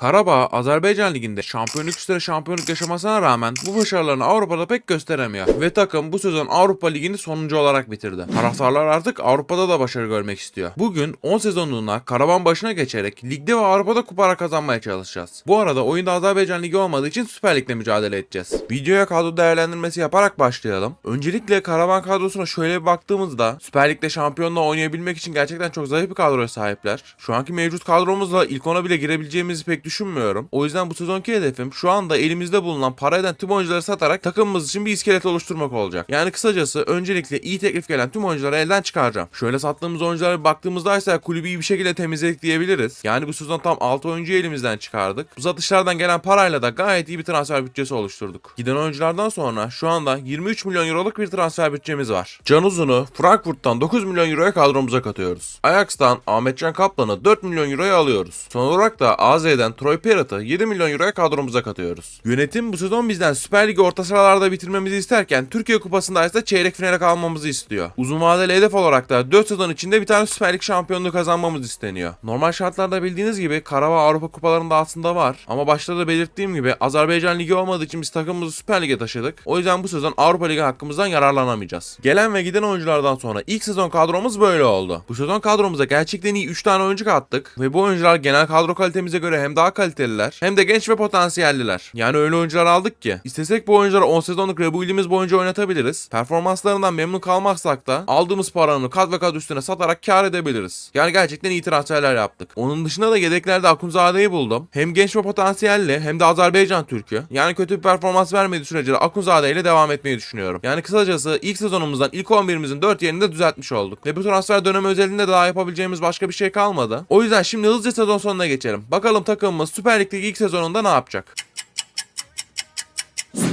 Karabağ, Azerbaycan Ligi'nde şampiyonluk üstüne şampiyonluk yaşamasına rağmen bu başarılarını Avrupa'da pek gösteremiyor. Ve takım bu sezon Avrupa Ligi'ni sonuncu olarak bitirdi. Taraftarlar artık Avrupa'da da başarı görmek istiyor. Bugün 10 sezonluğuna Karabağ başına geçerek ligde ve Avrupa'da kupara kazanmaya çalışacağız. Bu arada oyunda Azerbaycan Ligi olmadığı için Süper Lig'le mücadele edeceğiz. Videoya kadro değerlendirmesi yaparak başlayalım. Öncelikle Karabağ kadrosuna şöyle bir baktığımızda Süper Lig'de şampiyonla oynayabilmek için gerçekten çok zayıf bir kadroya sahipler. Şu anki mevcut kadromuzla ilk ona bile girebileceğimizi pek düşünmüyorum. O yüzden bu sezonki hedefim şu anda elimizde bulunan para eden tüm oyuncuları satarak takımımız için bir iskelet oluşturmak olacak. Yani kısacası öncelikle iyi teklif gelen tüm oyuncuları elden çıkaracağım. Şöyle sattığımız oyunculara baktığımızda ise kulübü iyi bir şekilde temizledik diyebiliriz. Yani bu sezon tam 6 oyuncuyu elimizden çıkardık. Bu satışlardan gelen parayla da gayet iyi bir transfer bütçesi oluşturduk. Giden oyunculardan sonra şu anda 23 milyon euroluk bir transfer bütçemiz var. Can Uzun'u Frankfurt'tan 9 milyon euroya kadromuza katıyoruz. Ajax'tan Ahmetcan Kaplan'ı 4 milyon euroya alıyoruz. Son olarak da AZ'den Troy Parrott'ı 7 milyon euroya kadromuza katıyoruz. Yönetim bu sezon bizden Süper Ligi orta sıralarda bitirmemizi isterken Türkiye Kupası'nda ise çeyrek finale kalmamızı istiyor. Uzun vadeli hedef olarak da 4 sezon içinde bir tane Süper Lig şampiyonluğu kazanmamız isteniyor. Normal şartlarda bildiğiniz gibi Karabağ Avrupa Kupalarında aslında var. Ama başta da belirttiğim gibi Azerbaycan Ligi olmadığı için biz takımımızı Süper Lig'e taşıdık. O yüzden bu sezon Avrupa Ligi hakkımızdan yararlanamayacağız. Gelen ve giden oyunculardan sonra ilk sezon kadromuz böyle oldu. Bu sezon kadromuza gerçekten iyi 3 tane oyuncu kattık ve bu oyuncular genel kadro kalitemize göre hem daha kaliteliler hem de genç ve potansiyelliler. Yani öyle oyuncular aldık ki istesek bu oyuncuları 10 sezonluk rebuild'imiz boyunca oynatabiliriz. Performanslarından memnun kalmazsak da aldığımız paranın kat ve kat üstüne satarak kar edebiliriz. Yani gerçekten iyi transferler yaptık. Onun dışında da yedeklerde Akunzade'yi buldum. Hem genç ve potansiyelli hem de Azerbaycan Türk'ü. Yani kötü bir performans vermediği sürece de Akunzade ile devam etmeyi düşünüyorum. Yani kısacası ilk sezonumuzdan ilk 11'imizin 4 yerini de düzeltmiş olduk. Ve bu transfer dönemi özelinde de daha yapabileceğimiz başka bir şey kalmadı. O yüzden şimdi hızlıca sezon sonuna geçelim. Bakalım takımımız Süper Lig'deki ilk sezonunda ne yapacak?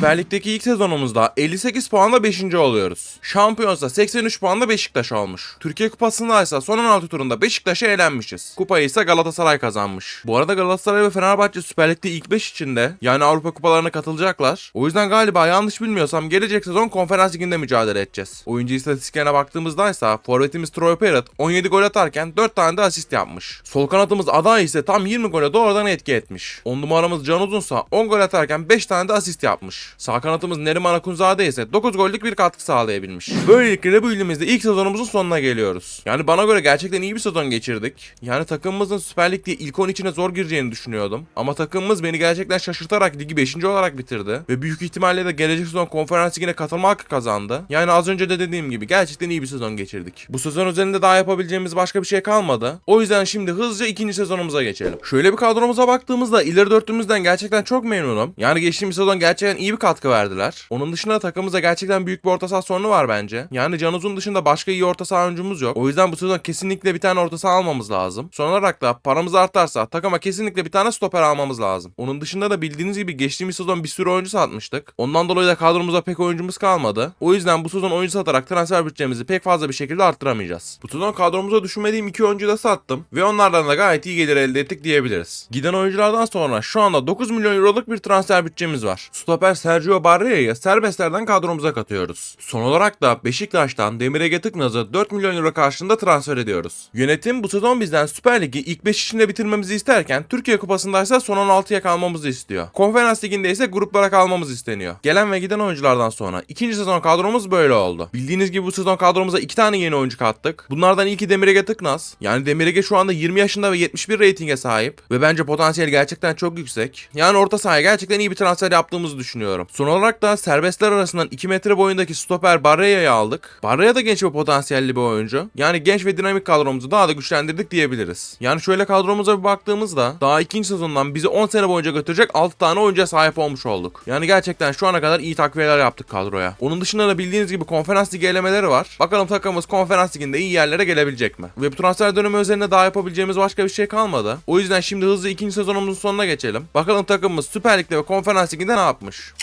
Süper Lig'deki ilk sezonumuzda 58 puanla 5. oluyoruz. Şampiyonsa 83 puanla Beşiktaş olmuş. Türkiye Kupası'nda ise son 16 turunda Beşiktaş'a elenmişiz. Kupayı ise Galatasaray kazanmış. Bu arada Galatasaray ve Fenerbahçe Süper Lig'de ilk 5 içinde yani Avrupa Kupalarına katılacaklar. O yüzden galiba yanlış bilmiyorsam gelecek sezon Konferans Ligi'nde mücadele edeceğiz. Oyuncu istatistiklerine baktığımızda ise forvetimiz Troy Parrott 17 gol atarken 4 tane de asist yapmış. Sol kanatımız Aday ise tam 20 gole doğrudan etki etmiş. 10 numaramız Can Uzunsa 10 gol atarken 5 tane de asist yapmış. Sağ kanatımız Neriman Akunzade ise 9 gollük bir katkı sağlayabilmiş. Böylelikle bu ilimizde ilk sezonumuzun sonuna geliyoruz. Yani bana göre gerçekten iyi bir sezon geçirdik. Yani takımımızın Süper Lig'de ilk 10 içine zor gireceğini düşünüyordum. Ama takımımız beni gerçekten şaşırtarak ligi 5. olarak bitirdi. Ve büyük ihtimalle de gelecek sezon konferans ligine katılma hakkı kazandı. Yani az önce de dediğim gibi gerçekten iyi bir sezon geçirdik. Bu sezon üzerinde daha yapabileceğimiz başka bir şey kalmadı. O yüzden şimdi hızlıca ikinci sezonumuza geçelim. Şöyle bir kadromuza baktığımızda ileri dörtlümüzden gerçekten çok memnunum. Yani geçtiğimiz sezon gerçekten iyi bir katkı verdiler. Onun dışında takımımızda gerçekten büyük bir orta saha sorunu var bence. Yani Can Uzun dışında başka iyi orta saha oyuncumuz yok. O yüzden bu sezon kesinlikle bir tane orta saha almamız lazım. Son olarak da paramız artarsa takıma kesinlikle bir tane stoper almamız lazım. Onun dışında da bildiğiniz gibi geçtiğimiz sezon bir sürü oyuncu satmıştık. Ondan dolayı da kadromuza pek oyuncumuz kalmadı. O yüzden bu sezon oyuncu satarak transfer bütçemizi pek fazla bir şekilde arttıramayacağız. Bu sezon kadromuza düşünmediğim iki oyuncuyu da sattım ve onlardan da gayet iyi gelir elde ettik diyebiliriz. Giden oyunculardan sonra şu anda 9 milyon euroluk bir transfer bütçemiz var. Stoper Sergio Barria'yı serbestlerden kadromuza katıyoruz. Son olarak da Beşiktaş'tan Demir Ege Tıknaz'ı 4 milyon euro karşılığında transfer ediyoruz. Yönetim bu sezon bizden Süper Lig'i ilk 5 içinde bitirmemizi isterken Türkiye Kupası'nda ise son 16'ya kalmamızı istiyor. Konferans Ligi'nde ise gruplara kalmamız isteniyor. Gelen ve giden oyunculardan sonra ikinci sezon kadromuz böyle oldu. Bildiğiniz gibi bu sezon kadromuza 2 tane yeni oyuncu kattık. Bunlardan ilki Demir Ege Tıknaz. Yani Demir şu anda 20 yaşında ve 71 reytinge sahip ve bence potansiyeli gerçekten çok yüksek. Yani orta sahaya gerçekten iyi bir transfer yaptığımızı düşünüyorum. Son olarak da serbestler arasından 2 metre boyundaki stoper Barrea'yı aldık. Barrea da genç ve potansiyelli bir oyuncu. Yani genç ve dinamik kadromuzu daha da güçlendirdik diyebiliriz. Yani şöyle kadromuza bir baktığımızda daha ikinci sezondan bizi 10 sene boyunca götürecek 6 tane oyuncuya sahip olmuş olduk. Yani gerçekten şu ana kadar iyi takviyeler yaptık kadroya. Onun dışında da bildiğiniz gibi konferans ligi elemeleri var. Bakalım takımımız konferans liginde iyi yerlere gelebilecek mi? Ve bu transfer dönemi üzerinde daha yapabileceğimiz başka bir şey kalmadı. O yüzden şimdi hızlı ikinci sezonumuzun sonuna geçelim. Bakalım takımımız Süper Lig'de ve konferans liginde ne yapmış?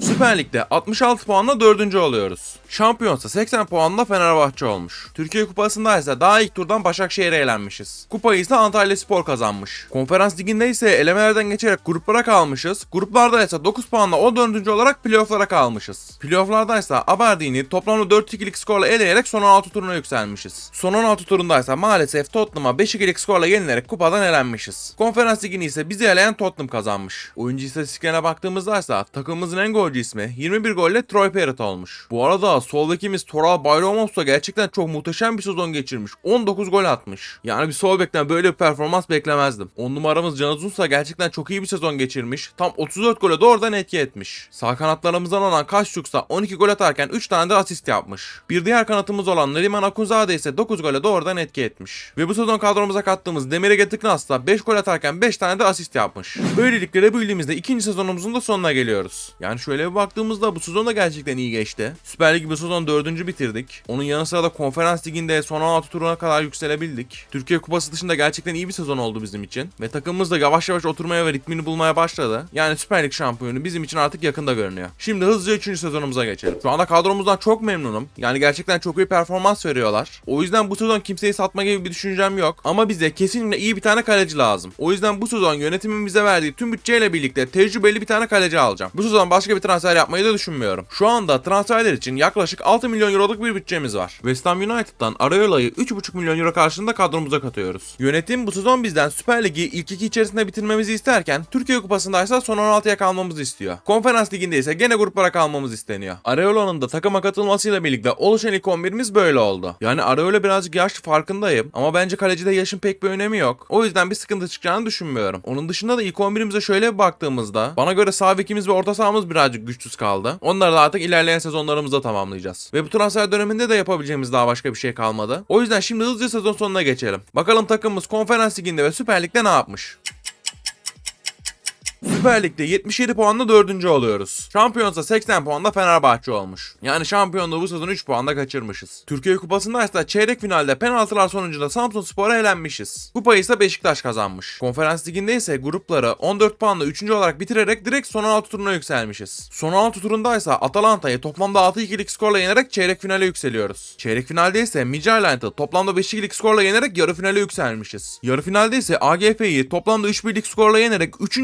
Süper Lig'de 66 puanla 4. oluyoruz. Şampiyonsa 80 puanla Fenerbahçe olmuş. Türkiye Kupası'nda ise daha ilk turdan Başakşehir'e elenmişiz. Kupayı ise Antalya Spor kazanmış. Konferans Ligi'nde ise elemelerden geçerek gruplara kalmışız. Gruplarda ise 9 puanla 14. olarak playoff'lara kalmışız. Playoff'larda ise Aberdeen'i toplamda 4-2'lik skorla eleyerek son 16 turuna yükselmişiz. Son 16 turunda ise maalesef Tottenham'a 5-2'lik skorla yenilerek kupadan elenmişiz. Konferans Ligi'ni ise bizi eleyen Tottenham kazanmış. Oyuncu istatistiklerine baktığımızda ise takımımızın en golcü ismi 21 golle Troy Parrott olmuş. Bu arada sol bekimiz Toral Bayramov da gerçekten çok muhteşem bir sezon geçirmiş. 19 gol atmış. Yani bir sol bekten böyle bir performans beklemezdim. 10 numaramız Can Uzunsa gerçekten çok iyi bir sezon geçirmiş. Tam 34 gole doğrudan etki etmiş. Sağ kanatlarımızdan olan Kaşçuksa 12 gol atarken 3 tane de asist yapmış. Bir diğer kanatımız olan Neriman Akunzade ise 9 gole doğrudan etki etmiş. Ve bu sezon kadromuza kattığımız Demir Ege Tıknaz da 5 gol atarken 5 tane de asist yapmış. Böylelikle de bu ilimizde ikinci sezonumuzun da sonuna geliyoruz. Yani şöyle bir baktığımızda bu sezon da gerçekten iyi geçti. Süper Lig bu sezon 4. bitirdik. Onun yanı sıra da konferans liginde son 16 turuna kadar yükselebildik. Türkiye Kupası dışında gerçekten iyi bir sezon oldu bizim için. Ve takımımız da yavaş yavaş oturmaya ve ritmini bulmaya başladı. Yani Süper Lig şampiyonu bizim için artık yakında görünüyor. Şimdi hızlıca 3. sezonumuza geçelim. Şu anda kadromuzdan çok memnunum. Yani gerçekten çok iyi performans veriyorlar. O yüzden bu sezon kimseyi satma gibi bir düşüncem yok. Ama bize kesinlikle iyi bir tane kaleci lazım. O yüzden bu sezon yönetimin bize verdiği tüm bütçeyle birlikte tecrübeli bir tane kaleci alacağım. Bu sezon başka bir transfer yapmayı da düşünmüyorum. Şu anda transferler için yaklaşık 6 milyon euroluk bir bütçemiz var. West Ham United'dan Arayola'yı 3,5 milyon euro karşılığında kadromuza katıyoruz. Yönetim bu sezon bizden Süper Ligi ilk iki içerisinde bitirmemizi isterken Türkiye Kupası'nda ise son 16'ya kalmamızı istiyor. Konferans Ligi'nde ise gene gruplara kalmamız isteniyor. Arayola'nın da takıma katılmasıyla birlikte oluşan ilk 11'imiz böyle oldu. Yani Arayola birazcık yaşlı farkındayım ama bence kalecide yaşın pek bir önemi yok. O yüzden bir sıkıntı çıkacağını düşünmüyorum. Onun dışında da ilk 11'imize şöyle bir baktığımızda bana göre sağ bekimiz ve orta sahamız birazcık güçsüz kaldı. Onları da artık ilerleyen sezonlarımızda tamamlayacağız. Ve bu transfer döneminde de yapabileceğimiz daha başka bir şey kalmadı. O yüzden şimdi hızlıca sezon sonuna geçelim. Bakalım takımımız konferans liginde ve Süper Lig'de ne yapmış? Süper Lig'de 77 puanla 4. oluyoruz. Şampiyonsa 80 puanla Fenerbahçe olmuş. Yani şampiyonluğu bu sezon 3 puanla kaçırmışız. Türkiye Kupası'nda ise çeyrek finalde penaltılar sonucunda Samsun Spor'a elenmişiz. Kupayı ise Beşiktaş kazanmış. Konferans Ligi'nde ise grupları 14 puanla 3. olarak bitirerek direkt son 16 turuna yükselmişiz. Son 16 turunda ise Atalanta'yı toplamda 6-2'lik skorla yenerek çeyrek finale yükseliyoruz. Çeyrek finalde ise Midtjylland'ı toplamda 5-2'lik skorla yenerek yarı finale yükselmişiz. Yarı finalde ise AGF'yi toplamda 3-1'lik skorla yenerek 3.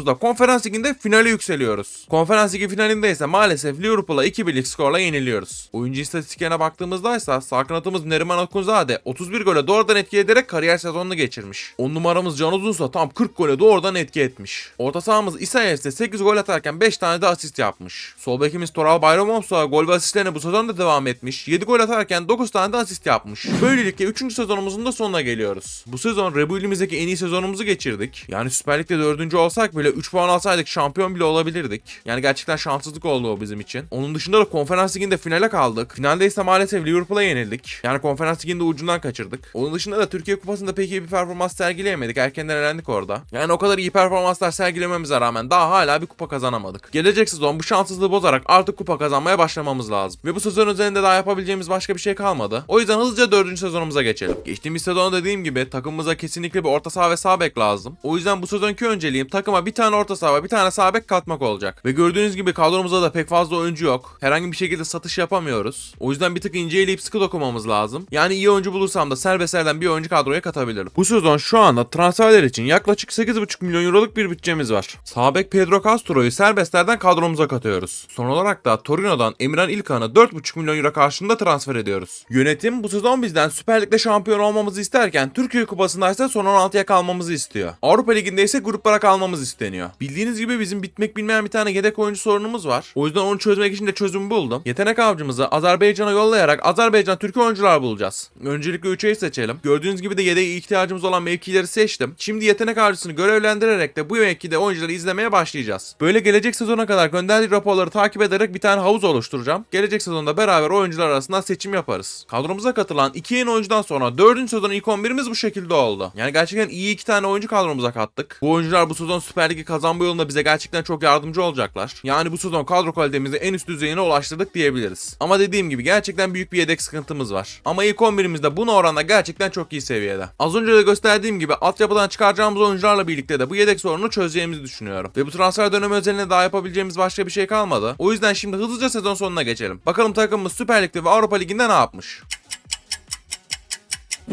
sezonumuzda konferans liginde finale yükseliyoruz. Konferans ligi finalinde ise maalesef Liverpool'a 2-1'lik skorla yeniliyoruz. Oyuncu istatistiklerine baktığımızda ise sağ kanatımız Neriman Akunzade 31 gole doğrudan etki ederek kariyer sezonunu geçirmiş. 10 numaramız Can Uzunsa tam 40 gole doğrudan etki etmiş. Orta sahamız İsa'ya ise 8 gol atarken 5 tane de asist yapmış. Sol bekimiz Toral Bayramov ise gol ve asistlerine bu sezon da devam etmiş. 7 gol atarken 9 tane de asist yapmış. Böylelikle 3. sezonumuzun da sonuna geliyoruz. Bu sezon Rebu ilimizdeki en iyi sezonumuzu geçirdik. Yani Süper Lig'de 4. olsak bile 3 puan alsaydık şampiyon bile olabilirdik. Yani gerçekten şanssızlık oldu o bizim için. Onun dışında da konferans liginde finale kaldık. Finalde ise maalesef Liverpool'a yenildik. Yani konferans liginde ucundan kaçırdık. Onun dışında da Türkiye Kupası'nda pek iyi bir performans sergileyemedik. Erkenden elendik orada. Yani o kadar iyi performanslar sergilememize rağmen daha hala bir kupa kazanamadık. Gelecek sezon bu şanssızlığı bozarak artık kupa kazanmaya başlamamız lazım. Ve bu sezon üzerinde daha yapabileceğimiz başka bir şey kalmadı. O yüzden hızlıca 4. sezonumuza geçelim. Geçtiğimiz sezon dediğim gibi takımımıza kesinlikle bir orta saha ve sağ bek lazım. O yüzden bu sezonki önceliğim takıma bir tane orta saha ve bir tane sağ bek katmak olacak. Ve gördüğünüz gibi kadromuzda da pek fazla oyuncu yok. Herhangi bir şekilde satış yapamıyoruz. O yüzden bir tık inceleyip sıkı dokunmamız lazım. Yani iyi oyuncu bulursam da serbestlerden bir oyuncu kadroya katabilirim. Bu sezon şu anda transferler için yaklaşık 8,5 milyon euroluk bir bütçemiz var. Sağ bek Pedro Castro'yu serbestlerden kadromuza katıyoruz. Son olarak da Torino'dan Emirhan İlkan'ı 4,5 milyon euro karşılığında transfer ediyoruz. Yönetim bu sezon bizden Süper Lig'de şampiyon olmamızı isterken Türkiye Kupası'nda ise son 16'ya kalmamızı istiyor. Avrupa Ligi'nde ise gruplara kalmamız isteniyor. Bildiğiniz gibi bizim bitmek bilmeyen bir tane yedek oyuncu sorunumuz var. O yüzden onu çözmek için de çözüm buldum. Yetenek avcımızı Azerbaycan'a yollayarak Azerbaycan Türkiye oyuncular bulacağız. Öncelikle 3'eyi seçelim. Gördüğünüz gibi de yedeğe ihtiyacımız olan mevkileri seçtim. Şimdi yetenek avcısını görevlendirerek de bu mevkide oyuncuları izlemeye başlayacağız. Böyle gelecek sezona kadar gönderdiği raporları takip ederek bir tane havuz oluşturacağım. Gelecek sezonda beraber oyuncular arasında seçim yaparız. Kadromuza katılan iki yeni oyuncudan sonra 4. sezonun ilk 11'imiz bu şekilde oldu. Yani gerçekten iyi iki tane oyuncu kadromuza kattık. Bu oyuncular bu sezon Süper Ligi kazanma yolunda bize gerçekten çok yardımcı olacaklar. Yani bu sezon kadro kalitemizi en üst düzeyine ulaştırdık diyebiliriz. Ama dediğim gibi gerçekten büyük bir yedek sıkıntımız var. Ama ilk 11'imizde buna oranla gerçekten çok iyi seviyede. Az önce de gösterdiğim gibi altyapıdan çıkaracağımız oyuncularla birlikte de bu yedek sorununu çözeceğimizi düşünüyorum. Ve bu transfer dönemi özelinde daha yapabileceğimiz başka bir şey kalmadı. O yüzden şimdi hızlıca sezon sonuna geçelim. Bakalım takımımız Süper Lig'de ve Avrupa Ligi'nde ne yapmış?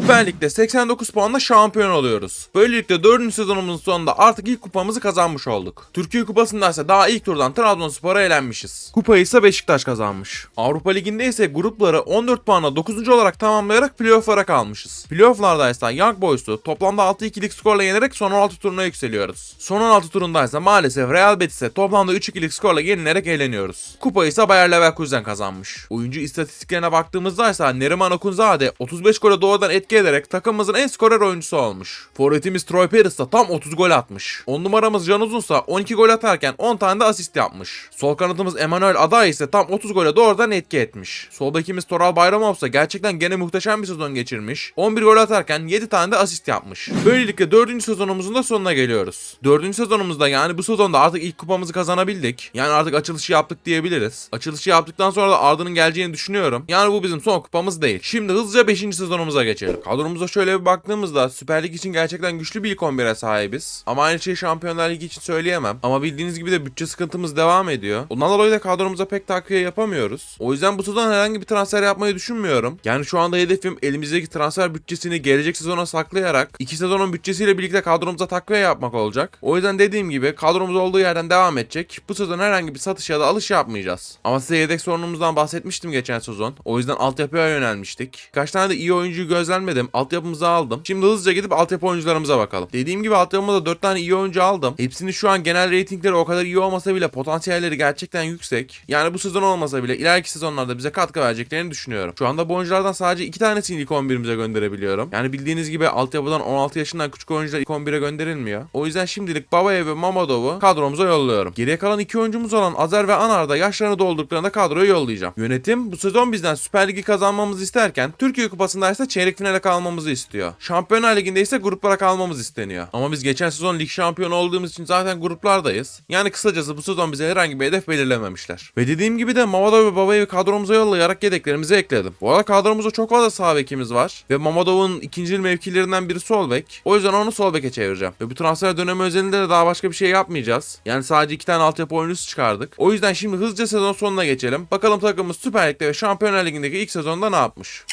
Süper Lig'de 89 puanla şampiyon oluyoruz. Böylelikle 4. sezonumuzun sonunda artık ilk kupamızı kazanmış olduk. Türkiye Kupası'nda ise daha ilk turdan Trabzonspor'a elenmişiz. Kupayı ise Beşiktaş kazanmış. Avrupa Ligi'nde ise grupları 14 puanla 9. olarak tamamlayarak playoff'lara kalmışız. Playoff'larda ise Young Boys'u toplamda 6-2'lik skorla yenerek son 16 turuna yükseliyoruz. Son 16 turunda ise maalesef Real Betis'e toplamda 3-2'lik skorla yenilerek eğleniyoruz. Kupayı ise Bayer Leverkusen kazanmış. Oyuncu istatistiklerine baktığımızda ise Neriman Akunzade 35 gole doğrudan etki ederek takımımızın en skorer oyuncusu olmuş. Forvetimiz Troy Paris da tam 30 gol atmış. 10 numaramız Can Uzunsa 12 gol atarken 10 tane de asist yapmış. Sol kanadımız Emanuel Aday ise tam 30 gole doğrudan etki etmiş. Sol bekimiz Toral Bayramov ise gerçekten gene muhteşem bir sezon geçirmiş. 11 gol atarken 7 tane de asist yapmış. Böylelikle 4. sezonumuzun da sonuna geliyoruz. 4. sezonumuzda yani bu sezonda artık ilk kupamızı kazanabildik. Yani artık açılışı yaptık diyebiliriz. Açılışı yaptıktan sonra da Arda'nın geleceğini düşünüyorum. Yani bu bizim son kupamız değil. Şimdi hızlıca 5. sezonumuza geçelim. Kadromuza şöyle bir baktığımızda Süper Lig için gerçekten güçlü bir ilk 11'e sahibiz. Ama aynı şeyi Şampiyonlar Ligi için söyleyemem. Ama bildiğiniz gibi de bütçe sıkıntımız devam ediyor. Ondan dolayı da kadromuza pek takviye yapamıyoruz. O yüzden bu sezon herhangi bir transfer yapmayı düşünmüyorum. Yani şu anda hedefim elimizdeki transfer bütçesini gelecek sezona saklayarak iki sezonun bütçesiyle birlikte kadromuza takviye yapmak olacak. O yüzden dediğim gibi kadromuz olduğu yerden devam edecek. Bu sezon herhangi bir satış ya da alış yapmayacağız. Ama size yedek sorunumuzdan bahsetmiştim geçen sezon. O yüzden altyapıya yönelmiştik. Kaç tane de iyi oyuncuyu gözlemledim. Altyapımızı aldım. Şimdi hızlıca gidip altyapı oyuncularımıza bakalım. Dediğim gibi altyapımda 4 tane iyi oyuncu aldım. Hepsinin şu an genel reytingleri o kadar iyi olmasa bile potansiyelleri gerçekten yüksek. Yani bu sezon olmasa bile ileriki sezonlarda bize katkı vereceklerini düşünüyorum. Şu anda bu oyunculardan sadece 2 tanesini ilk 11'imize gönderebiliyorum. Yani bildiğiniz gibi altyapıdan 16 yaşından küçük oyuncular ilk 11'e gönderilmiyor. O yüzden şimdilik Babayev ve Mamadov'u kadromuza yolluyorum. Geriye kalan iki oyuncumuz olan Azer ve Anar da yaşlarını doldurduklarında kadroya yollayacağım. Yönetim bu sezon bizden Süper Ligi kazanmamızı isterken Türkiye Kupası'nda ise çeyrek finale kalmamızı istiyor. Şampiyonlar Ligi'nde ise gruplara kalmamız isteniyor. Ama biz geçen sezon lig şampiyonu olduğumuz için zaten gruplardayız. Yani kısacası bu sezon bize herhangi bir hedef belirlememişler. Ve dediğim gibi de Mamadov ve Babayev'i kadromuza yollayarak yedeklerimizi ekledim. Bu arada kadromuzda çok fazla sağ bekimiz var. Ve Mamadov'un ikinci mevkilerinden biri sol bek. O yüzden onu sol beke çevireceğim. Ve bu transfer dönemi özelinde de daha başka bir şey yapmayacağız. Yani sadece iki tane altyapı oyuncusu çıkardık. O yüzden şimdi hızlıca sezon sonuna geçelim. Bakalım takımımız Süper Lig'de ve Şampiyonlar Ligi'ndeki ilk sezonda ne yapmış?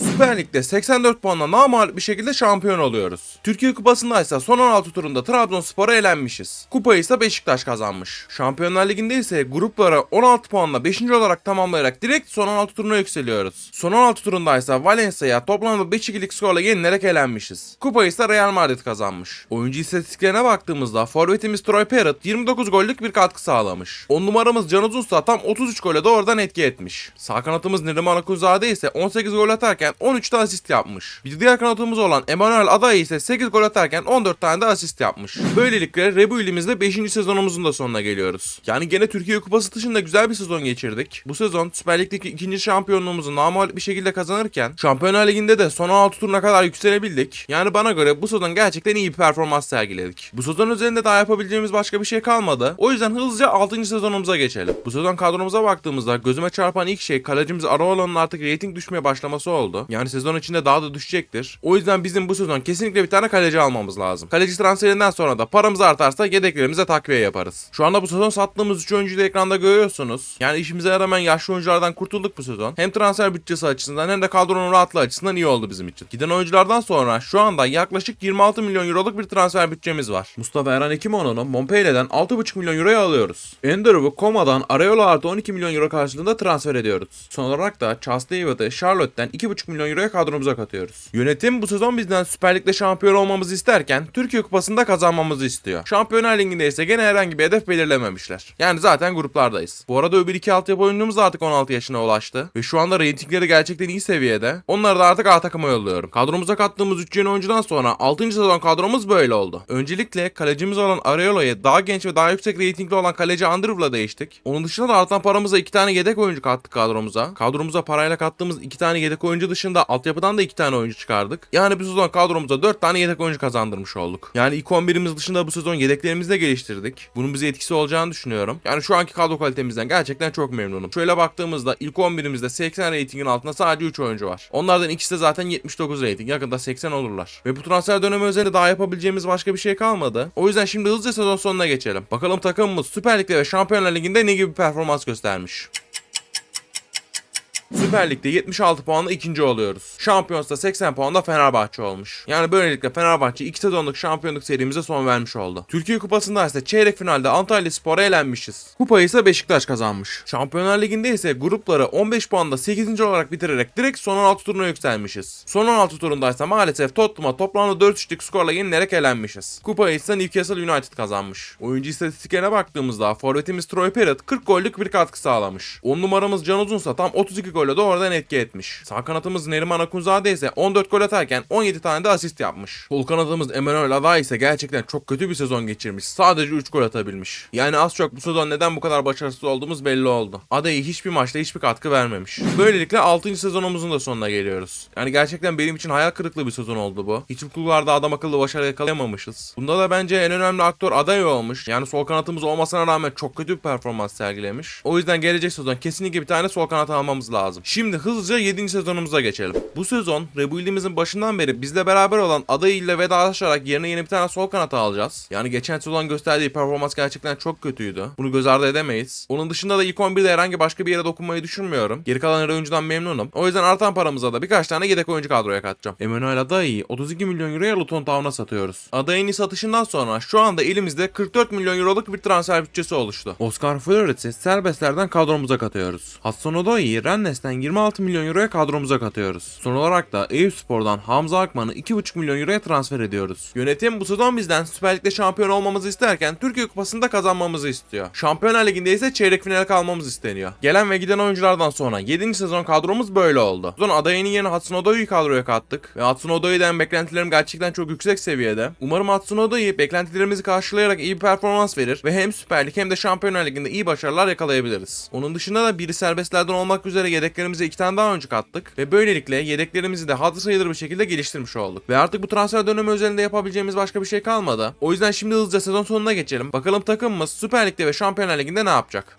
Süper Lig'de 84 puanla namalip bir şekilde şampiyon oluyoruz. Türkiye Kupası'nda ise son 16 turunda Trabzonspor'a elenmişiz. Kupayı ise Beşiktaş kazanmış. Şampiyonlar Ligi'nde ise gruplara 16 puanla 5. olarak tamamlayarak direkt son 16 turuna yükseliyoruz. Son 16 turunda ise Valencia'ya toplamda 5-2'lik skorla yenilerek elenmişiz. Kupayı ise Real Madrid kazanmış. Oyuncu istatistiklerine baktığımızda forvetimiz Troy Parrott 29 gollük bir katkı sağlamış. 10 numaramız Can Uzunsa tam 33 gole doğrudan etki etmiş. Sağ kanatımız Neriman Akuzade ise 18 gol atarken 13 de asist yapmış. Bir diğer kanatımız olan Emanuel Aday ise 8 gol atarken 14 tane de asist yapmış. Böylelikle Rebu ilimizde 5. sezonumuzun da sonuna geliyoruz. Yani gene Türkiye Kupası dışında güzel bir sezon geçirdik. Bu sezon Süper Lig'deki ikinci şampiyonluğumuzu namal bir şekilde kazanırken Şampiyonlar Ligi'nde de son 16 turuna kadar yükselebildik. Yani bana göre bu sezon gerçekten iyi bir performans sergiledik. Bu sezon üzerinde daha yapabileceğimiz başka bir şey kalmadı. O yüzden hızlıca 6. sezonumuza geçelim. Bu sezon kadromuza baktığımızda gözüme çarpan ilk şey kalecimiz Araola'nın artık reyting düşmeye başlaması oldu. Yani sezon içinde daha da düşecektir. O yüzden bizim bu sezon kesinlikle bir tane kaleci almamız lazım. Kaleci transferinden sonra da paramız artarsa yedeklerimize takviye yaparız. Şu anda bu sezon sattığımız 3 oyuncuyu da ekranda görüyorsunuz. Yani işimize yaramayan yaşlı oyunculardan kurtulduk bu sezon. Hem transfer bütçesi açısından hem de kadronun rahatlığı açısından iyi oldu bizim için. Giden oyunculardan sonra şu anda yaklaşık 26 milyon euroluk bir transfer bütçemiz var. Mustafa Eren Ekimoğlu'nu Montpellier'den 6,5 milyon euroya alıyoruz. Enderov'u Koma'dan Areola artı 12 milyon euro karşılığında transfer ediyoruz. Son olarak da Charles David'i Charlotte'den 2,5 milyon euroya kadromuza katıyoruz. Yönetim bu sezon bizden Süper Lig'de şampiyon olmamızı isterken Türkiye Kupası'nda kazanmamızı istiyor. Şampiyonlar Ligi'nde ise gene herhangi bir hedef belirlememişler. Yani zaten gruplardayız. Bu arada öbür iki altyapı oyuncumuz artık 16 yaşına ulaştı. Ve şu anda reytingleri gerçekten iyi seviyede. Onları da artık A takıma yolluyorum. Kadromuza kattığımız 3 yeni oyuncudan sonra 6. sezon kadromuz böyle oldu. Öncelikle kalecimiz olan Areola'ya daha genç ve daha yüksek reytingli olan kaleci Andrew'la değiştik. Onun dışında da artan paramıza 2 tane yedek oyuncu kattık kadromuza. Kadromuza parayla kattığımız 2 tane yedek oyuncu dışında dışında altyapıdan da 2 tane oyuncu çıkardık. Yani bu sezon kadromuza 4 tane yedek oyuncu kazandırmış olduk. Yani ilk 11'imiz dışında bu sezon yedeklerimizi de geliştirdik. Bunun bize etkisi olacağını düşünüyorum. Yani şu anki kadro kalitemizden gerçekten çok memnunum. Şöyle baktığımızda ilk 11'imizde 80 ratingin altında sadece 3 oyuncu var. Onlardan ikisi de zaten 79 rating. Yakında 80 olurlar. Ve bu transfer dönemi üzerinde daha yapabileceğimiz başka bir şey kalmadı. O yüzden şimdi hızlıca sezon sonuna geçelim. Bakalım takımımız Süper Lig'de ve Şampiyonlar Ligi'nde ne gibi performans göstermiş. Süper Lig'de 76 puanla ikinci oluyoruz. Şampiyonsta 80 puanla Fenerbahçe olmuş. Yani böylelikle Fenerbahçe 2 sezonluk şampiyonluk serimize son vermiş oldu. Türkiye Kupası'nda ise çeyrek finalde Antalya Spor'a elenmişiz. Kupayı ise Beşiktaş kazanmış. Şampiyonlar Ligi'nde ise grupları 15 puanla 8. olarak bitirerek direkt son 16 turuna yükselmişiz. Son 16 turunda ise maalesef Tottenham'a toplamda 4-3'lük skorla yenilerek elenmişiz. Kupayı ise Newcastle United kazanmış. Oyuncu istatistiklerine baktığımızda forvetimiz Troy Parrott 40 gollük bir katkı sağlamış. 10 numaramız Can Uzunsa tam 32 golle doğrudan etki etmiş. Sağ kanatımız Neriman Akunzade ise 14 gol atarken 17 tane de asist yapmış. Sol kanadımız Emmanuel Aday ise gerçekten çok kötü bir sezon geçirmiş. Sadece 3 gol atabilmiş. Yani az çok bu sezon neden bu kadar başarısız olduğumuz belli oldu. Adayı hiçbir maçta hiçbir katkı vermemiş. Böylelikle 6. sezonumuzun da sonuna geliyoruz. Yani gerçekten benim için hayal kırıklığı bir sezon oldu bu. Hiçbir kulvarda adam akıllı başarı yakalayamamışız. Bunda da bence en önemli aktör aday olmuş. Yani sol kanatımız olmasına rağmen çok kötü bir performans sergilemiş. O yüzden gelecek sezon kesinlikle bir tane sol kanat almamız lazım. Şimdi hızlıca 7. sezonumuza geçelim. Bu sezon Rebuild'imizin başından beri bizle beraber olan aday ile vedalaşarak yerine yeni bir tane sol kanat alacağız. Yani geçen sezon gösterdiği performans gerçekten çok kötüydü. Bunu göz ardı edemeyiz. Onun dışında da ilk 11'de herhangi başka bir yere dokunmayı düşünmüyorum. Geri kalan her oyuncudan memnunum. O yüzden artan paramıza da birkaç tane yedek oyuncu kadroya katacağım. Emmanuel Aday'ı 32 milyon euroya Luton Town'a satıyoruz. Aday'ın satışından sonra şu anda elimizde 44 milyon euroluk bir transfer bütçesi oluştu. Oscar Flores'i serbestlerden kadromuza katıyoruz. Hudson Odoi'yi Rennes'ten 26 milyon euroya kadromuza katıyoruz. Son olarak da Eyüp Spor'dan Hamza Akman'ı 2,5 milyon euroya transfer ediyoruz. Yönetim bu sezon bizden Süper Lig'de şampiyon olmamızı isterken Türkiye Kupası'nda kazanmamızı istiyor. Şampiyonlar Ligi'nde ise çeyrek finale kalmamız isteniyor. Gelen ve giden oyunculardan sonra 7. sezon kadromuz böyle oldu. Sezon adayının yerine Hudson Odoi'yi kadroya kattık ve Hudson Odoi'den beklentilerim gerçekten çok yüksek seviyede. Umarım Hudson Odoi beklentilerimizi karşılayarak iyi bir performans verir ve hem Süper Lig hem de Şampiyonlar Ligi'nde iyi başarılar yakalayabiliriz. Onun dışında da biri serbestlerden olmak üzere yedeklerimize iki tane daha oyuncu kattık ve böylelikle yedeklerimizi de hatır sayılır bir şekilde geliştirmiş olduk. Ve artık bu transfer dönemi özelinde yapabileceğimiz başka bir şey kalmadı. O yüzden şimdi hızlıca sezon sonuna geçelim. Bakalım takımımız Süper Lig'de ve Şampiyonlar Ligi'nde ne yapacak?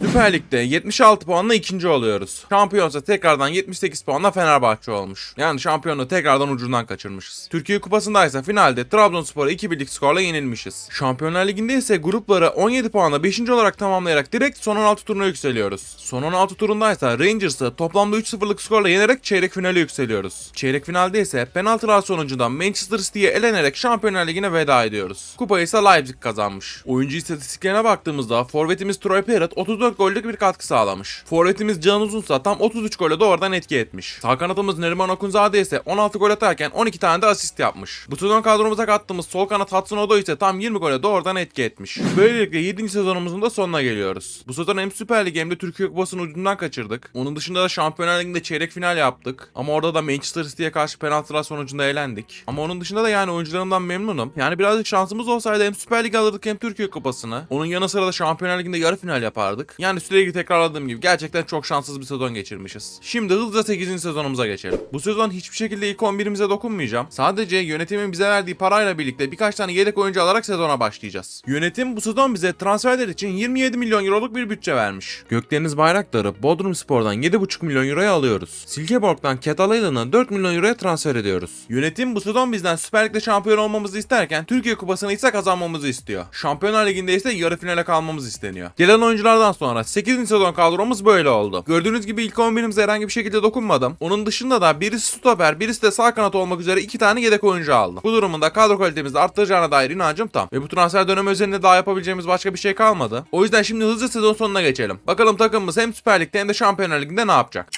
Süper Lig'de 76 puanla ikinci oluyoruz. Şampiyonsa tekrardan 78 puanla Fenerbahçe olmuş. Yani şampiyonluğu tekrardan ucundan kaçırmışız. Türkiye Kupası'nda ise finalde Trabzonspor'a 2-1'lik skorla yenilmişiz. Şampiyonlar Ligi'nde ise grupları 17 puanla 5. olarak tamamlayarak direkt son 16 turuna yükseliyoruz. Son 16 turunda ise Rangers'ı toplamda 3-0'lık skorla yenerek çeyrek finale yükseliyoruz. Çeyrek finalde ise penaltılar sonucundan Manchester City'ye elenerek Şampiyonlar Ligi'ne veda ediyoruz. Kupayı ise Leipzig kazanmış. Oyuncu istatistiklerine baktığımızda forvetimiz Troy Parrott 34 gollük bir katkı sağlamış. Forvetimiz Can Uzunsa tam 33 golle doğrudan etki etmiş. Sağ kanatımız Neriman Okunzade ise 16 gol atarken 12 tane de asist yapmış. Bu sezon kadromuza kattığımız sol kanat Hudson Odoi ise tam 20 gole doğrudan etki etmiş. Böylelikle 7. sezonumuzun da sonuna geliyoruz. Bu sezon hem Süper Lig hem de Türkiye Kupası'nın ucundan kaçırdık. Onun dışında da Şampiyonlar Ligi'nde çeyrek final yaptık. Ama orada da Manchester City'ye karşı penaltılar sonucunda eğlendik. Ama onun dışında da yani oyuncularımdan memnunum. Yani birazcık şansımız olsaydı hem Süper Lig alırdık hem Türkiye Kupası'nı. Onun yanı sıra da Şampiyonlar Ligi'nde yarı final yapardık. Yani sürekli tekrarladığım gibi gerçekten çok şanssız bir sezon geçirmişiz. Şimdi hızlıca 8. sezonumuza geçelim. Bu sezon hiçbir şekilde ilk 11'imize dokunmayacağım. Sadece yönetimin bize verdiği parayla birlikte birkaç tane yedek oyuncu alarak sezona başlayacağız. Yönetim bu sezon bize transferler için 27 milyon euroluk bir bütçe vermiş. Gökdeniz Bayraktar'ı Bodrum Spor'dan 7,5 milyon euroya alıyoruz. Silkeborg'dan Ketalayan'ı 4 milyon euroya transfer ediyoruz. Yönetim bu sezon bizden Süper Lig'de şampiyon olmamızı isterken Türkiye Kupası'nı ise kazanmamızı istiyor. Şampiyonlar Ligi'nde ise yarı finale kalmamız isteniyor. Gelen oyunculardan sonra 8. sezon kadromuz böyle oldu. Gördüğünüz gibi ilk 11'imize herhangi bir şekilde dokunmadım. Onun dışında da birisi stoper, birisi de sağ kanat olmak üzere iki tane yedek oyuncu aldım. Bu durumunda kadro kalitemizi arttıracağına dair inancım tam. Ve bu transfer dönemi üzerinde daha yapabileceğimiz başka bir şey kalmadı. O yüzden şimdi hızlı sezon sonuna geçelim. Bakalım takımımız hem Süper Lig'de hem de Şampiyonlar Ligi'nde ne yapacak?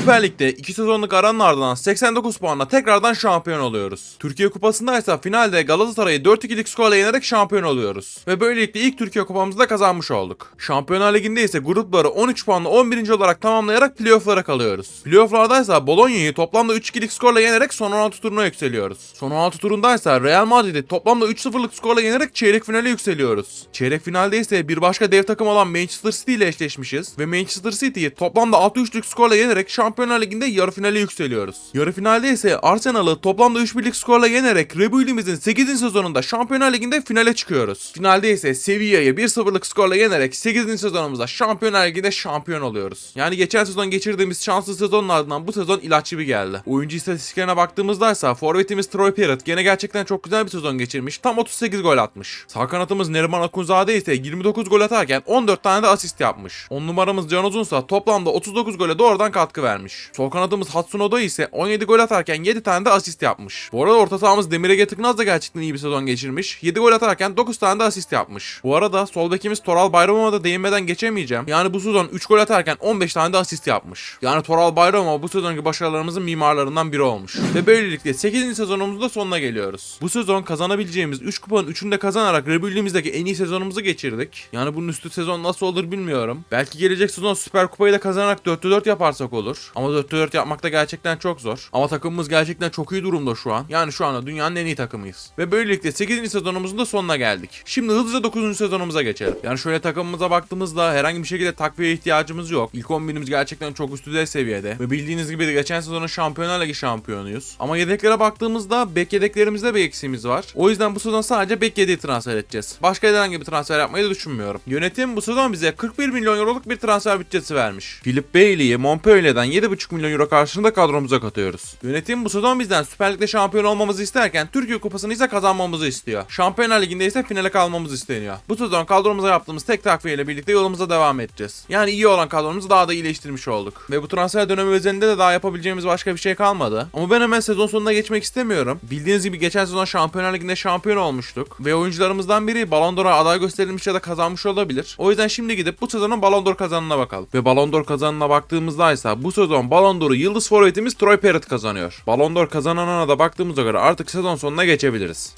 Süper Lig'de 2 sezonluk aranın ardından 89 puanla tekrardan şampiyon oluyoruz. Türkiye Kupası'nda ise finalde Galatasaray'ı 4-2'lik skorla yenerek şampiyon oluyoruz. Ve böylelikle ilk Türkiye Kupamızı da kazanmış olduk. Şampiyonlar Ligi'nde ise grupları 13 puanla 11. olarak tamamlayarak playoff'lara kalıyoruz. Playoff'larda ise Bolonya'yı toplamda 3-2'lik skorla yenerek son 16 turuna yükseliyoruz. Son 16 turunda ise Real Madrid'i toplamda 3-0'lık skorla yenerek çeyrek finale yükseliyoruz. Çeyrek finalde ise bir başka dev takım olan Manchester City ile eşleşmişiz ve Manchester City'yi toplamda 6-3'lük skorla yenerek Şampiyonlar Ligi'nde yarı finale yükseliyoruz. Yarı finalde ise Arsenal'ı toplamda 3-1'lik skorla yenerek Rebuild'imizin 8. sezonunda Şampiyonlar Ligi'nde finale çıkıyoruz. Finalde ise Sevilla'yı 1-0'lık skorla yenerek 8. sezonumuzda Şampiyonlar Ligi'nde şampiyon oluyoruz. Yani geçen sezon geçirdiğimiz şanslı sezonun ardından bu sezon ilaç gibi geldi. Oyuncu istatistiklerine baktığımızda ise forvetimiz Troy Parrott gene gerçekten çok güzel bir sezon geçirmiş. Tam 38 gol atmış. Sağ kanatımız Neriman Akunzade ise 29 gol atarken 14 tane de asist yapmış. 10 numaramız Can Uzun ise toplamda 39 gole doğrudan katkı vermiş. Sol kanadımız Hatsunoda ise 17 gol atarken 7 tane de asist yapmış. Bu arada orta sahamız Demir Ege Tıknaz da gerçekten iyi bir sezon geçirmiş. 7 gol atarken 9 tane de asist yapmış. Bu arada sol bekimiz Toral Bayramova da değinmeden geçemeyeceğim. Yani bu sezon 3 gol atarken 15 tane de asist yapmış. Yani Toral Bayramova bu sezonki başarılarımızın mimarlarından biri olmuş. Ve böylelikle 8. sezonumuzun da sonuna geliyoruz. Bu sezon kazanabileceğimiz 3 kupanın 3'ünü de kazanarak Rebuild'imizdeki en iyi sezonumuzu geçirdik. Yani bunun üstü sezon nasıl olur bilmiyorum. Belki gelecek sezon Süper Kupayı da kazanarak 4'te 4 yaparsak olur. Ama 4'te 4 yapmak da gerçekten çok zor. Ama takımımız gerçekten çok iyi durumda şu an. Yani şu anda dünyanın en iyi takımıyız. Ve böylelikle 8. sezonumuzun da sonuna geldik. Şimdi hızlıca 9. sezonumuza geçelim. Yani şöyle takımımıza baktığımızda herhangi bir şekilde takviye ihtiyacımız yok. İlk 11'imiz gerçekten çok üst düzey seviyede. Ve bildiğiniz gibi de geçen sezonun Şampiyonlar Ligi şampiyonuyuz. Ama yedeklere baktığımızda bek yedeklerimizde bir eksiğimiz var. O yüzden bu sezon sadece bek yedeği transfer edeceğiz. Başka herhangi bir transfer yapmayı da düşünmüyorum. Yönetim bu sezon bize 41 milyon euroluk bir transfer bütçesi vermiş. Philip Bailey'i Montpellier'den 7,5 milyon euro karşılığında kadromuza katıyoruz. Yönetim bu sezon bizden Süper Lig'de şampiyon olmamızı isterken Türkiye Kupası'nı ise kazanmamızı istiyor. Şampiyonlar Ligi'nde ise finale kalmamız isteniyor. Bu sezon kadromuza yaptığımız tek takviye ile birlikte yolumuza devam edeceğiz. Yani iyi olan kadromuzu daha da iyileştirmiş olduk. Ve bu transfer dönemi özelinde de daha yapabileceğimiz başka bir şey kalmadı. Ama ben hemen sezon sonuna geçmek istemiyorum. Bildiğiniz gibi geçen sezon Şampiyonlar Ligi'nde şampiyon olmuştuk. Ve oyuncularımızdan biri Ballon d'Or'a aday gösterilmiş ya da kazanmış olabilir. O yüzden şimdi gidip bu sezonun Ballon d'Or kazanına bakalım. Ve Ballon d'Or kazanına baktığımızda ise bu sezon Ballon d'Or'u yıldız forvetimiz Troy Parrott kazanıyor. Ballon d'Or kazananına da baktığımıza göre artık sezon sonuna geçebiliriz.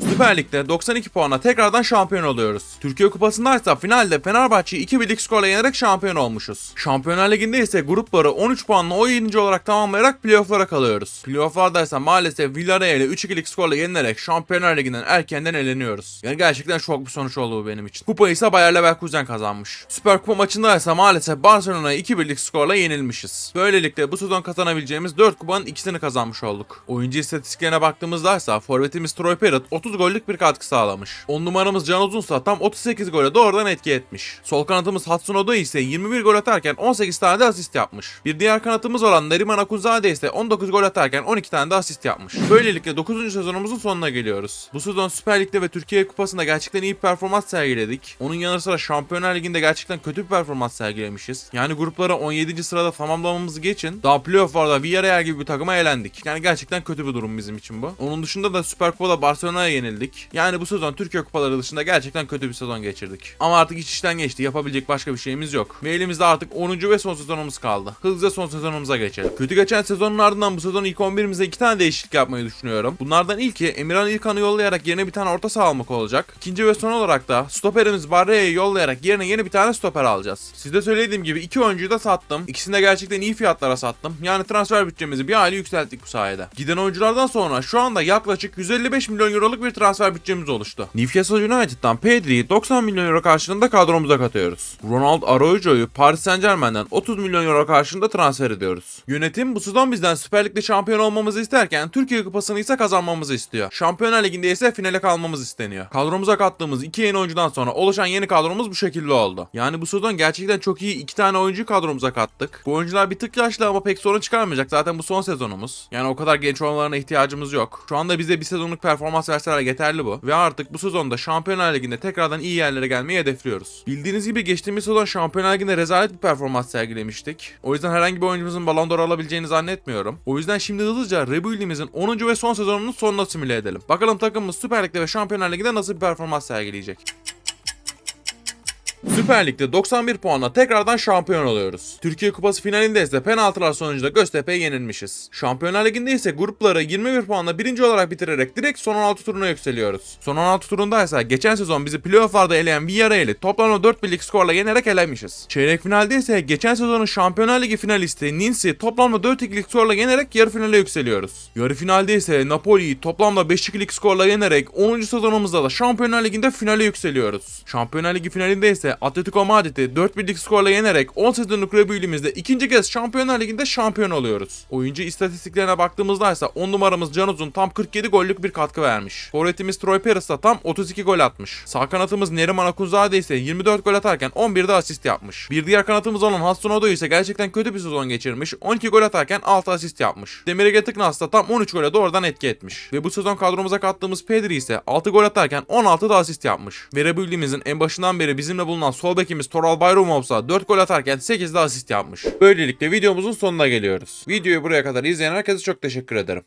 Süper Lig'de 92 puanla tekrardan şampiyon oluyoruz. Türkiye Kupası'nda ise finalde Fenerbahçe'yi 2-1'lik skorla yenerek şampiyon olmuşuz. Şampiyonlar Ligi'nde ise grupları 13 puanla 17. olarak tamamlayarak playoff'lara kalıyoruz. Playoff'larda ise maalesef Villarreal'e 3-2'lik skorla yenilerek Şampiyonlar Ligi'nden erkenden eleniyoruz. Yani gerçekten şok bir sonuç oldu bu benim için. Kupayı ise Bayer Leverkusen kazanmış. Süper Kupa maçında ise maalesef Barcelona'ya 2-1'lik skorla yenilmişiz. Böylelikle bu sezon kazanabileceğimiz 4 kupanın ikisini kazanmış olduk. Oyuncu istatistiklerine baktığımızda ise forvetimiz Troy Parrott 30 gollük bir katkı sağlamış. 10 numaramız Can Uzunsa tam 38 gole doğrudan etki etmiş. Sol kanatımız Hatsunoda ise 21 gol atarken 18 tane de asist yapmış. Bir diğer kanatımız olan Neriman Akunzade ise 19 gol atarken 12 tane de asist yapmış. Böylelikle 9. sezonumuzun sonuna geliyoruz. Bu sezon Süper Lig'de ve Türkiye Kupası'nda gerçekten iyi bir performans sergiledik. Onun yanı sıra Şampiyonlar Ligi'nde gerçekten kötü bir performans sergilemişiz. Yani grupları 17. sırada tamamlamamız geçin daha playoff'larda Villarreal gibi bir takıma elendik. Yani gerçekten kötü bir durum bizim için bu. Onun dışında da Süper Kupa'da Barcelona'ya yenildik. Yani bu sezon Türkiye Kupaları dışında gerçekten kötü bir sezon geçirdik. Ama artık iş işten geçti. Yapabilecek başka bir şeyimiz yok. Ve elimizde artık 10. ve son sezonumuz kaldı. Hızlıca son sezonumuza geçelim. Kötü geçen sezonun ardından bu sezon ilk 11'imize iki tane değişiklik yapmayı düşünüyorum. Bunlardan ilki Emirhan İlkan'ı yollayarak yerine bir tane orta saha almak olacak. İkinci ve son olarak da stoperimiz Barrea'yı yollayarak yerine yeni bir tane stoper alacağız. Size söylediğim gibi iki oyuncuyu da sattım. İkisini de gerçekten iyi fiyatlara sattım. Yani transfer bütçemizi bir aile yükselttik bu sayede. Giden oyunculardan sonra şu anda yaklaşık 155 milyon euroluk bir transfer bütçemiz oluştu. Newcastle United'dan Pedri'yi 90 milyon euro karşılığında kadromuza katıyoruz. Ronald Araujo'yu Paris Saint Germain'den 30 milyon euro karşılığında transfer ediyoruz. Yönetim bu sezon bizden Süper Lig'de şampiyon olmamızı isterken Türkiye Kupası'nı ise kazanmamızı istiyor. Şampiyonlar Ligi'nde ise finale kalmamız isteniyor. Kadromuza kattığımız iki yeni oyuncudan sonra oluşan yeni kadromuz bu şekilde oldu. Yani bu sezon gerçekten çok iyi iki tane oyuncu kadromuza kattık. Bu oyuncular bir tık yaşlı ama pek sorun çıkarmayacak. Zaten bu son sezonumuz. Yani o kadar genç olmalarına ihtiyacımız yok. Şu anda bize bir sezonluk performans verseler yeterli bu. Ve artık bu sezonda Şampiyonlar Ligi'nde tekrardan iyi yerlere gelmeyi hedefliyoruz. Bildiğiniz gibi geçtiğimiz sezon Şampiyonlar Ligi'nde rezalet bir performans sergilemiştik. O yüzden herhangi bir oyuncumuzun Ballon d'Or alabileceğini zannetmiyorum. O yüzden şimdi hızlıca Rebuild'imizin 10. ve son sezonunun sonuna simüle edelim. Bakalım takımımız Süper Lig'de ve Şampiyonlar Ligi'nde nasıl bir performans sergileyecek. Süper Lig'de 91 puanla tekrardan şampiyon oluyoruz. Türkiye Kupası finalinde ise penaltılar sonucunda Göztepe'ye yenilmişiz. Şampiyonlar Ligi'nde ise grupları 21 puanla birinci olarak bitirerek direkt son 16 turuna yükseliyoruz. Son 16 turunda ise geçen sezon bizi playofflarda eleyen Villarreal'i toplamda 4 birlik skorla yenerek elemişiz. Çeyrek finalde ise geçen sezonun Şampiyonlar Ligi finalisti Ninsi toplamda 4 2'lik skorla yenerek yarı finale yükseliyoruz. Yarı finalde ise Napoli'yi toplamda 5 2'lik skorla yenerek 10. sezonumuzda da Şampiyonlar Ligi'nde finale yükseliyoruz. Şampiyonlar Ligi finalinde ise Atletico Madrid'i 4 birlik skorla yenerek 10 sezonluk rebülimizde ikinci kez Şampiyonlar Ligi'nde şampiyon oluyoruz. Oyuncu istatistiklerine baktığımızda ise 10 numaramız Can Uzun tam 47 gollük bir katkı vermiş. Forvetimiz Troy Paris da tam 32 gol atmış. Sağ kanatımız Neriman Akunzade ise 24 gol atarken 11 de asist yapmış. Bir diğer kanatımız olan Hastunodo ise gerçekten kötü bir sezon geçirmiş. 12 gol atarken 6 asist yapmış. Demir Ege Tıknaz da tam 13 gole doğrudan etki etmiş. Ve bu sezon kadromuza kattığımız Pedri ise 6 gol atarken 16 da asist yapmış. Ve Rebüllimizin en başından beri bizimle bulunan sol bekimiz Toral Bayrumov ise 4 gol atarken 8 de asist yapmış. Böylelikle videomuzun sonuna geliyoruz. Videoyu buraya kadar izleyen herkese çok teşekkür ederim.